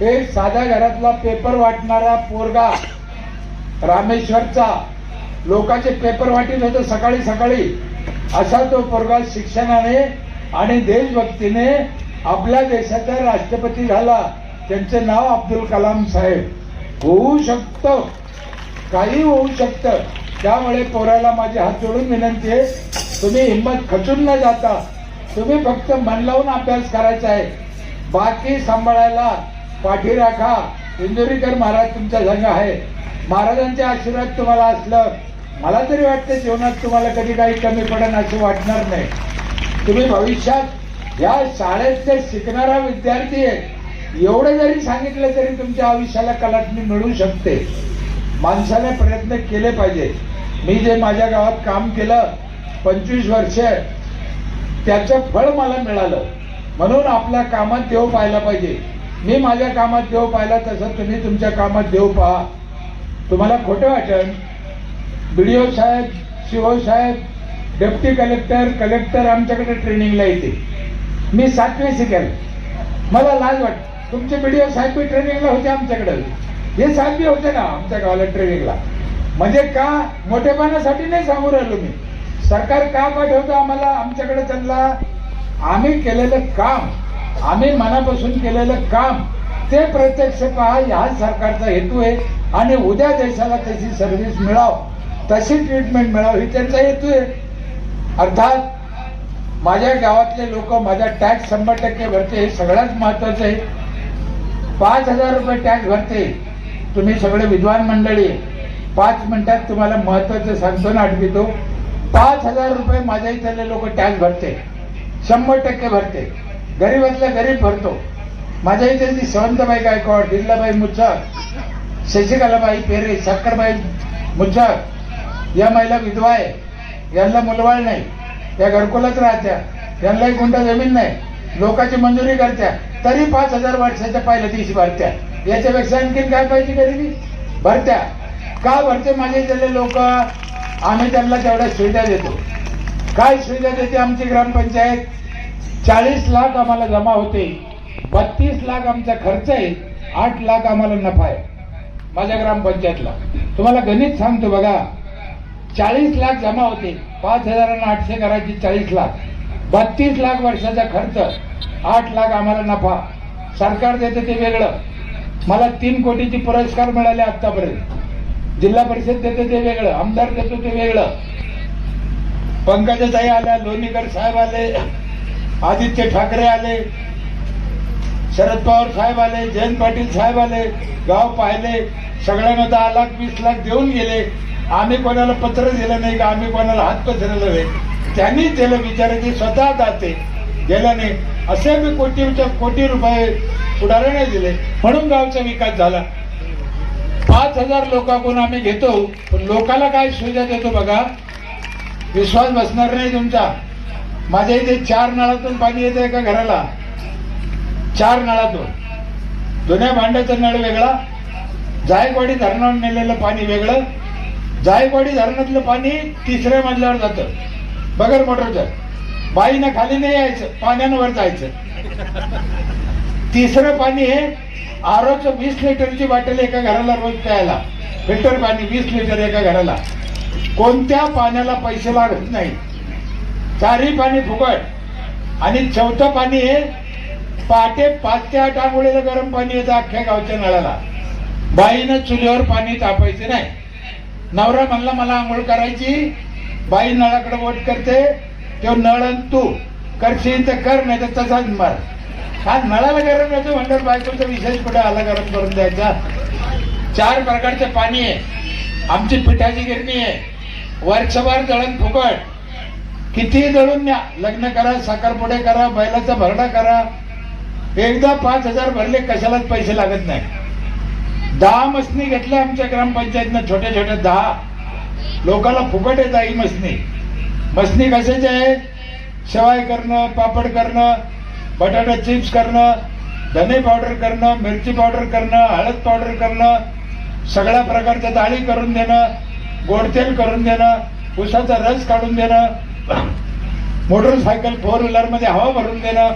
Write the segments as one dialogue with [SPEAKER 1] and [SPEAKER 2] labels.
[SPEAKER 1] हे साध्या घरातला पेपर वाटणारा पोरगा रामेश्वरचा. लोकांचे पेपर वाटीत होते सकाळी सकाळी. असा तो पोरगा शिक्षणाने आणि देशभक्तीने आपल्या देशाचा राष्ट्रपती झाला. त्यांचे नाव अब्दुल कलाम साहेब. होऊ शकतं. काही होऊ शकतं. त्यामुळे पोराला माझी हात जोडून विनंती आहे तुम्ही हिंमत खचून न जाता. तुम्ही फक्त मन लावून अभ्यास करायचा आहे. बाकी सांभाळायला पाठी राखा. इंदुरीकर महाराज तुमचा संघ आहे. महाराजांचे आशीर्वाद तुम्हाला असलं मला तरी वाटतं जीवनात तुम्हाला कधी काही कमी पडेल असं वाटणार नाही. तुम्ही भविष्यात या शाळेत शिकणारा विद्यार्थी आहे एवढं जरी सांगितलं तरी तुमच्या आयुष्याला कलाटणी मिळू शकते. माणसाने प्रयत्न केले पाहिजे. मी जे माझ्या गावात काम केलं पंचवीस वर्ष त्याचं फळ मला मिळालं. म्हणून आपल्या कामात देव पाहायला पाहिजे. मी माझ्या कामात देव पाहिला तसं तुम्ही तुमच्या कामात देव पहा. तुम्हाला खोटं वाटेल. बीडीओ साहेब सीओ साहेब डेप्टी कलेक्टर कलेक्टर आमच्याकडे ट्रेनिंगला येते. मी सातवी शिकेल. मला लाज वाट तुमचे बीडीओ साहेब बी ट्रेनिंगला होते आमच्याकडे. हे सातवी होते ना आमच्या गावाला ट्रेनिंगला म्हणजे का मोठेपणासाठी नाही सांगू राहिलो मी. सरकार का पाठवतो आम्हाला? आमच्याकडे त्यांना आम्ही केलेलं काम. आम्ही मनापासून केलेलं काम ते प्रत्यक्ष पहा ह्या सरकारचा हेतू आहे. आणि उद्या देशाला तशी सर्व्हिस मिळाव तशी ट्रीटमेंट मिळाव ही त्यांचा हेतू आहे. अर्थात माझ्या गावातले लोक माझा टॅक्स शंभर टक्के भरते हे सगळ्यात महत्वाचं आहे. पाच हजार रुपये टॅक्स भरते. तुम्ही सगळे विद्वान मंडळी पाच मिनिटात तुम्हाला महत्वाचं सांगतो ना आठवितो पाच हजार रुपये माझ्या इथले लोक टॅक्स भरते. शंभर टक्के भरते. गरीबातल्या गरीब भरतो माझ्या इथे ती सवंतबाई गायकवाड बिर्लाबाई मुच्छक शशिकलाबाई पेरे सक्करबाई मुच्छक या महिला विधवा आहे. यांना मुलबाळ नाही. या घरकुलात राहत्या. यांनाही गुंडा जमीन नाही. लोकांची मंजुरी करत्या. तरी पाच हजार वर्षाच्या पहिल्या दिवशी भरत्या. याच्यापेक्षा आणखीन काय पाहिजे गरिबी? भरत्या. का भरते माझे इथले लोक? आम्ही त्यांना तेवढ्या सुविधा देतो. काय सुविधा देते आमची ग्रामपंचायत? चाळीस लाख आम्हाला जमा होते. बत्तीस लाख आमचा खर्च आहे. आठ लाख आम्हाला नफा आहे. माझ्या ग्रामपंचायतला. तुम्हाला गणित सांगतो बघा. चाळीस लाख जमा होते. पाच हजारांना आठशे करायची चाळीस लाख. बत्तीस लाख वर्षाचा खर्च. आठ लाख आम्हाला नफा. सरकार देते ते वेगळं. मला तीन कोटीचे पुरस्कार मिळाले आतापर्यंत जिल्हा परिषद देते ते वेगळं. आमदार देतो ते वेगळं. पंकजाताई आल्या लोणीकर साहेब आले. आदित्य ठाकरे आले शरद पवार साहेब आले जयंत पाटील साहेब आले गाव पाहिले सगळ्यांना दहा लाख वीस लाख देऊन गेले. आम्ही कोणाला पत्र दिलं नाही का? आम्ही कोणाला हात पसरलं नाही. त्यांनी त्याला विचारायचे स्वतः दाते. गेलं नाही. असे मी कोटी कोटी रुपये पुढारे नाही दिले. म्हणून गावचा विकास झाला. पाच हजार लोकांकडून आम्ही घेतो पण लोकाला काय सुविधा देतो बघा? विश्वास बसणार नाही तुमचा. माझ्या इथे चार नळातून पाणी येतं एका घराला. चार नळातून. जुन्या भांड्याचा नळ वेगळा जायकवाडी धरणावर नेलेलं पाणी वेगळं जायकवाडी धरणातलं पाणी तिसऱ्या मजल्यावर जातं. बगर मोटरचं. बाईनं खाली नाही यायचं पाण्यानं वर जायचं. तिसरं पाणी हे आरोचं वीस लिटरची बाटल एका घराला रोज प्यायला. फिल्टर पाणी वीस लिटर एका घराला. कोणत्या पाण्याला पैसे लागत नाही. चारही पाणी फुकट. आणि चौथं पाणी हे पहाटे पाच ते आठ आंघोळीला गरम पाणी येतं अख्ख्या गावच्या नळाला. बाईनं चुलीवर पाणी तापायचं नाही. नवरा म्हणला मला आंघोळ करायची. बाई नळाकडे वोट करते. तो नळ आणि तू. करशील तर कर नाही तर तसाच मार. हा नळाला गरम येतो म्हणतात बायकोचा विशेष कुठे आला गरम करून द्यायचा? चार प्रकारचे पाणी आहे. आमची पिठाची गिरणी आहे. वर्षभर दळण फुकट. किती दळून न्या. लग्न करा साखरपुडे करा बैलाचा भरडा करा. एकदा पाच हजार भरले कशालाच पैसे लागत नाही? दहा मसनी घेतल्या आमच्या ग्रामपंचायतनं छोट्या छोट्या दहा. लोकांना फुकट येत दाई मसनी मसनी कशाची आहे? शेवाय करणं पापड करणं बटाटा चिप्स करणं धने पावडर करणं मिरची पावडर करणं हळद पावडर करणं सगळ्या प्रकारच्या डाळी करून देणं गोडतेल करून देणं उसाचा रस काढून देणं मोटरसायकल फोर व्हीलरमध्ये हवा भरून देणं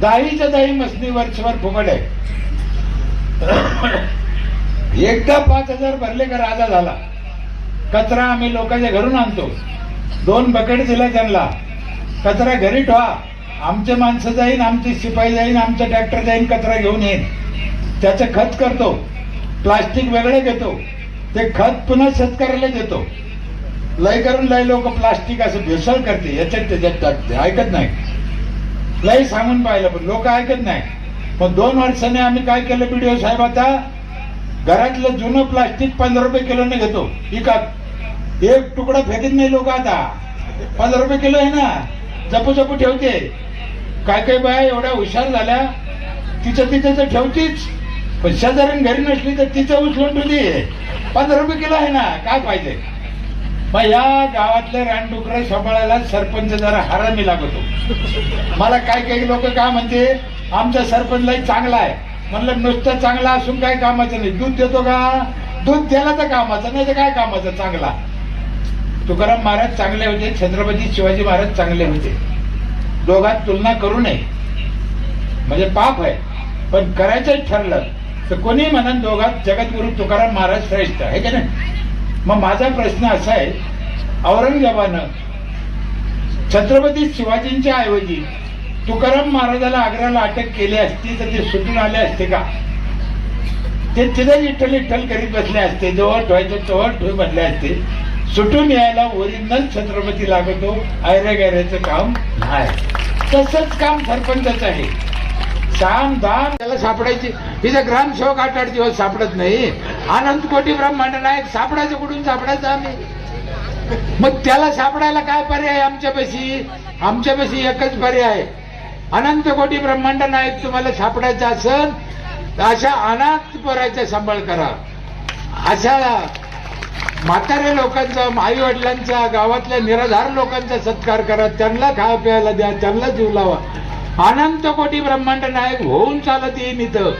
[SPEAKER 1] दाईच्या दाई मसनी वर्षभर फुकट आहे एकदा पाच हजार भरले का राजा झाला. कचरा आम्ही लोकांच्या घरून आणतो. दोन बकेट दिला त्यांना. कचरा घरी ठेवा. आमचे माणसं जाईन आमचे शिपाई जाईन आमचं ट्रॅक्टर जाईन कचरा घेऊन येईन. त्याचं खत करतो. प्लास्टिक वेगळे घेतो. ते खत पुन्हा शेतकऱ्याला देतो. लय करून लय लोक प्लास्टिक असं भेसळ करते याच्यात त्याच्यात टाकते ऐकत नाही. लय सांगून पाहिलं पण लोक ऐकत नाही. पण दोन वर्षाने आम्ही काय केलं बीडीओ साहेब आता? घरातलं जुनं प्लास्टिक पंधरा रुपये किलोने घेतो. विकत एक तुकडा फेकत नाही लोक आता. पंधरा रुपये किलो आहे ना. जपू जपू ठेवते. काय काय बाया एवढ्या हुशार झाल्या तिचं तिचं तर ठेवतीच. पण शेजारी घरी नसली तर तिचं उचलून ठेवली पंधरा रुपये किलो आहे ना काय पाहिजे मग या गावातले रानडुकर सांभाळायला सरपंच जरा हरामी लागतो. मला काय काही लोक काय म्हणते आमचा सरपंच लई चांगला आहे. म्हणलं नुसतं चांगला असून काय कामाचं नाही. दूध देतो का? दूध द्यायला तर कामाचं नाही तर काय कामाचं? चांगला. तुकाराम महाराज चांगले होते छत्रपती शिवाजी महाराज चांगले होते. दोघात तुलना करू नये. म्हणजे पाप आहे. पण करायचंच ठरलं. तर कोणी म्हणन दोघात जगद्गुरु तुकाराम महाराज श्रेष्ठ आहे. का नाही? मग माझा प्रश्न असा आहे औरंगजेबानं छत्रपती शिवाजींच्या ऐवजी तुकाराम महाराजाला आग्र्याला अटक केली असती तर ते सुटून आले असते का? ते तिथे विठ्ठल विठ्ठल करीत बसले असते जवळ ठेवायचं जवळ ठेव बसले असते. सुटून यायला ओरिजिनल छत्रपती लागतो आयऱ्या गैऱ्याचं काम नाही. तसंच काम सरपंचाचं आहे. साम दाम त्याला सापडायची. तिथे ग्रामसेवक आठ आठ दिवस सापडत नाही. अनंत कोटी ब्रह्मांड नायक सापडायचं कुठून? सापडायचं आम्ही. मग त्याला सापडायला काय पर्याय आहे आमच्यापाशी आमच्यापाशी एकच पर्याय अनंत कोटी ब्रह्मांड नायक तुम्हाला सापडायचं असेल तर अशा अनाथ पोराचा सांभाळ करा. अशा म्हाताऱ्या लोकांचा आई वडिलांचा गावातल्या निराधार लोकांचा सत्कार करा. त्यांना खा प्यायला द्या त्यांना जीव लावा. अनंत कोटी ब्रह्मांड नायक होऊन चालत येईन इथं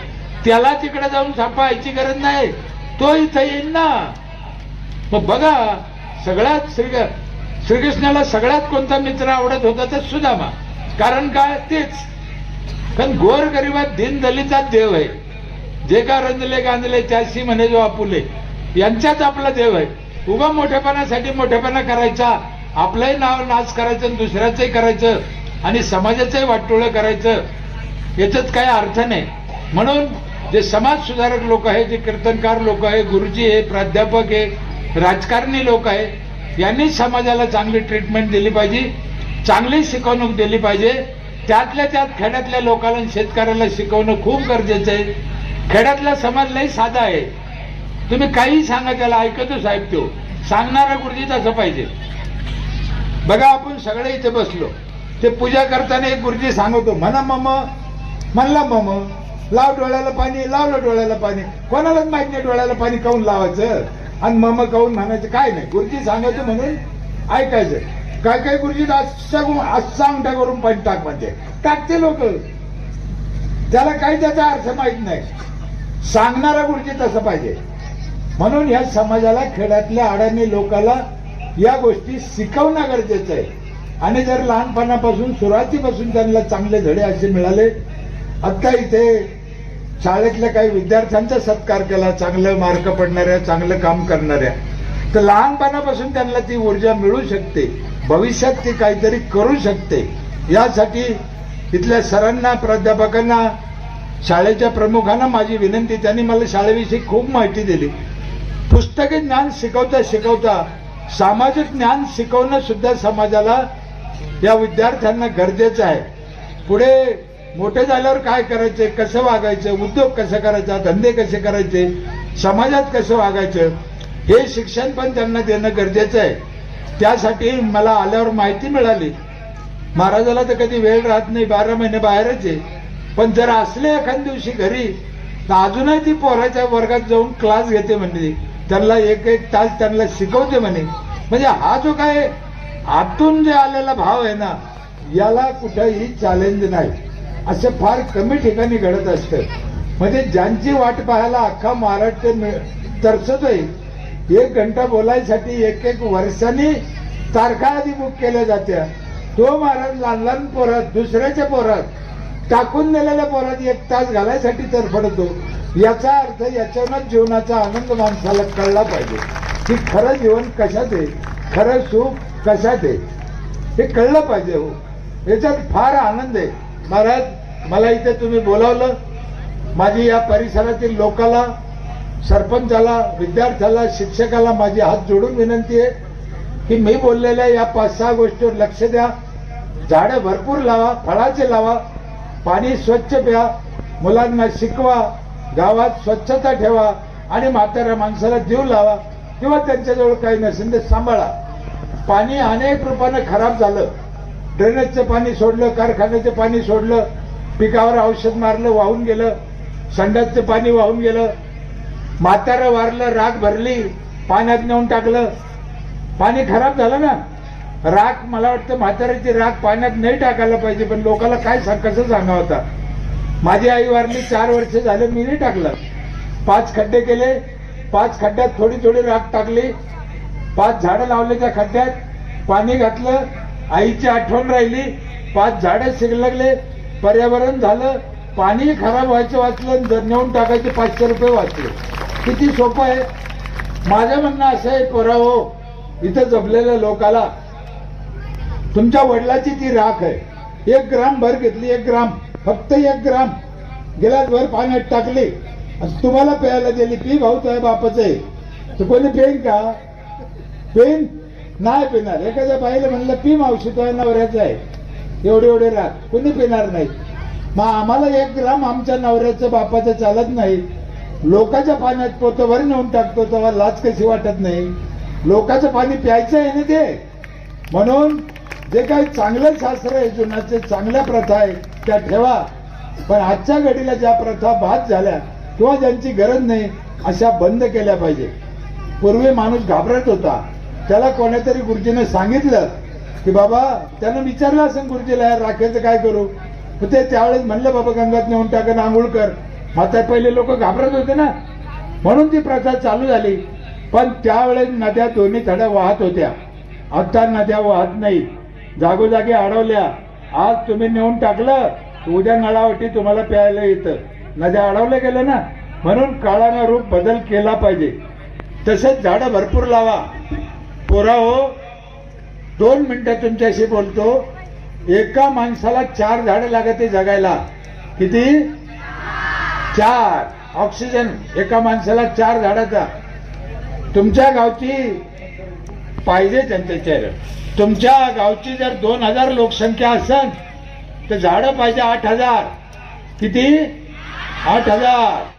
[SPEAKER 1] त्याला तिकडे जाऊन सापायची गरज नाही. तो इथं येईल ना. मग बघा सगळ्यात श्री श्रीकृष्णाला सगळ्यात कोणता मित्र आवडत होता तर सुदामा. कारण काय? तेच. कारण गोर गरिबात दिन दलितात देव आहे. जे का रंजले गांजले त्याशी म्हणे जो आपुले यांच्यात आपला देव आहे. उभा मोठेपणासाठी मोठेपणा करायचा. आपलंही नाव नाच करायचं आणि दुसऱ्याचंही करायचं आणि समाजाचंही वाटोळं करायचं. याच्यात काही अर्थ नाही. म्हणून जे समाज सुधारक लोक आहे जे कीर्तनकार लोक आहे गुरुजी आहे प्राध्यापक आहे राजकारणी लोक आहे यांनी समाजाला चांगली ट्रीटमेंट दिली पाहिजे चांगली शिकवणूक दिली पाहिजे. त्यातल्या त्यात खेड्यातल्या लोकांना शेतकऱ्याला शिकवणं खूप गरजेचं आहे. खेड्यातला समाज लई साधा आहे. तुम्ही काही सांगा त्याला ऐकतो साहेब तो. सांगणारा गुरुजी तसं पाहिजे. बघा आपण सगळे इथे बसलो. ते पूजा करताना एक गुरुजी सांगतो म्हणा मम म्हणला मम लाव डोळ्याला पाणी लावलं डोळ्याला पाणी. कोणालाच माहीत नाही डोळ्याला पाणी काऊन लावायचं? आणि मम काऊन म्हणायचं? काय नाही. गुरुजी सांगायचं म्हणून ऐकायचं. काय काय गुरुजी असा अंगठा करून पाणी टाक म्हणते. टाकते लोक. त्याला काही त्याचा अर्थ माहीत नाही. सांगणारा गुरुजी तसं पाहिजे. म्हणून या समाजाला खेड्यातल्या अडाणी लोकाला या गोष्टी शिकवणं गरजेचं आहे. आणि जर लहानपणापासून सुरुवातीपासून त्यांना चांगले धडे असे मिळाले आता इथे शाळेतल्या काही विद्यार्थ्यांचा सत्कार केला चांगलं मार्क पडणाऱ्या चांगलं काम करणाऱ्या. तर लहानपणापासून त्यांना ती ऊर्जा मिळू शकते भविष्यात ती काहीतरी करू शकते. यासाठी इथल्या सरांना प्राध्यापकांना शाळेच्या प्रमुखांना माझी विनंती त्यांनी मला शाळेविषयी खूप माहिती दिली. पुस्तके ज्ञान शिकवता शिकवता सामाजिक ज्ञान शिकवणं सुद्धा समाजाला या विद्यार्थ्यांना गरजेचं आहे. पुढे मोठे झाल्यावर काय करायचे? कसं वागायचं? उद्योग कसं करायचा? धंदे कसे करायचे? समाजात कसं वागायचं? हे शिक्षण पण त्यांना देणं गरजेचं आहे. त्यासाठी मला आल्यावर माहिती मिळाली. महाराजाला तर कधी वेळ राहत नाही बारा महिने बाहेरच आहे. पण जर असले एखाद दिवशी घरी तर अजूनही ती पोराच्या वर्गात जाऊन क्लास घेते म्हणजे त्यांना एक एक तास त्यांना शिकवते म्हणे. म्हणजे हा जो काय आतून जे आलेला भाव आहे ना याला कुठेही चॅलेंज नाही. असे फार कमी ठिकाणी घडत असतं. म्हणजे ज्यांची वाट पाहायला अख्खा महाराष्ट्र मिळ- तरसतोय एक घंटा बोलायसाठी एक एक वर्षांनी तारखा आधी बुक केल्या जात्या. तो महाराज लहान लहान पोरात दुसऱ्याच्या पोरात टाकून दिलेल्या पोरात एक तास घालायसाठी तरफडतो याचा अर्थ याच्यावरच जीवनाचा आनंद माणसाला कळला पाहिजे. की खरं जीवन कशात आहे? खरं सुख कशात आहे? हे कळलं पाहिजे हो. याच्यात फार आनंद आहे. महाराज मला इथे तुम्ही बोलावलं. माझी या परिसरातील लोकाला सरपंचाला विद्यार्थ्याला शिक्षकाला माझी हात जोडून विनंती आहे की मी बोललेल्या या पाच सहा गोष्टीवर लक्ष द्या. झाडं भरपूर लावा फळाचे लावा पाणी स्वच्छ प्या मुलांना शिकवा गावात स्वच्छता ठेवा आणि म्हाताऱ्या माणसाला जीव लावा किंवा त्यांच्याजवळ काही नसेल ते सांभाळा. पाणी अनेक रूपानं खराब झालं. ड्रेनेजचं पाणी सोडलं कारखान्याचं पाणी सोडलं पिकावर औषध मारलं वाहून गेलं संडासचं पाणी वाहून गेलं म्हातारं वारलं राख भरली पाण्यात नेऊन टाकलं. पाणी खराब झालं ना? राख मला वाटतं म्हाताऱ्याची राख पाण्यात नाही टाकायला पाहिजे पण लोकांना काय कसं सांगा होता माझी आई वारली चार वर्ष झाले मी नाही टाकलं. पाच खड्डे केले पाच खड्ड्यात थोडी थोडी राख टाकली. पाच झाडं लावले त्या खड्ड्यात पाणी घातलं आईची आठवण राहिली. पाच झाडं शिगलगले पर्यावरण झालं. पाणी खराब व्हायचं वाचलं जर नेऊन टाकायचे पाचशे रुपये वाचले. किती सोपं आहे. माझं म्हणणं असं आहे पोरा हो इथं जपलेल्या लोकाला तुमच्या वडिलाची ती राख आहे. एक ग्राम भर घेतली एक ग्राम. फक्त एक ग्राम. गेल्यात भर पाण्यात टाकली. तुम्हाला प्यायला दिली. पी भाऊ तुझ्या बापाचं आहे. तर कोणी पेन का? पेन? नाही पिणार. एखाद्या बाईला म्हणलं पी मावशी तो नवऱ्याचं आहे. एवढे एवढे राख कुणी पिणार नाही. मग आम्हाला एक ग्राम आमच्या नवऱ्याचं बापाचं चालत नाही. लोकांच्या पाण्यात पोतभर नेऊन टाकतो तेव्हा लाच कशी वाटत नाही. लोकांचं पाणी प्यायचं आहे ना ते? म्हणून जे काही चांगलं शास्त्र आहे जुनाचे चांगल्या प्रथा आहे त्या ठेवा. पण आजच्या घडीला ज्या प्रथा बाद झाल्या किंवा ज्यांची गरज नाही अशा बंद केल्या पाहिजे. पूर्वी माणूस घाबरत होता. त्याला कोणीतरी गुरुजीने सांगितलं की बाबा त्यानं विचारलं असं गुरुजीला यार राखेचं काय करू? मग ते त्यावेळेस म्हणलं बाबा गंगात नेऊन टाकन आंघोळ कर. आता पहिले लोक घाबरत होते ना. म्हणून ती प्रथा चालू झाली. पण त्यावेळेस नद्या दोन्ही थड्या वाहत होत्या. आता नद्या वाहत नाही जागोजागी अडवल्या. आज तुम्ही नेऊन टाकलं उद्या नळावटी तुम्हाला प्यायला येतं. नद्या अडवल्या गेल्या ना. म्हणून काळानं रूप बदल केला पाहिजे. तसेच झाडं भरपूर लावा. पोरा हो दोन मिनिटं तुमच्याशी बोलतो. एका माणसाला चार झाडं लागते जगायला. किती? चार. ऑक्सिजन. एका माणसाला चार झाडाचा. तुमच्या गावची पाहिजे त्यांचे तुमच्या गावची जर दोन हजार लोकसंख्या असेल तर झाडं पाहिजे आठ हजार. किती? आठ हजार.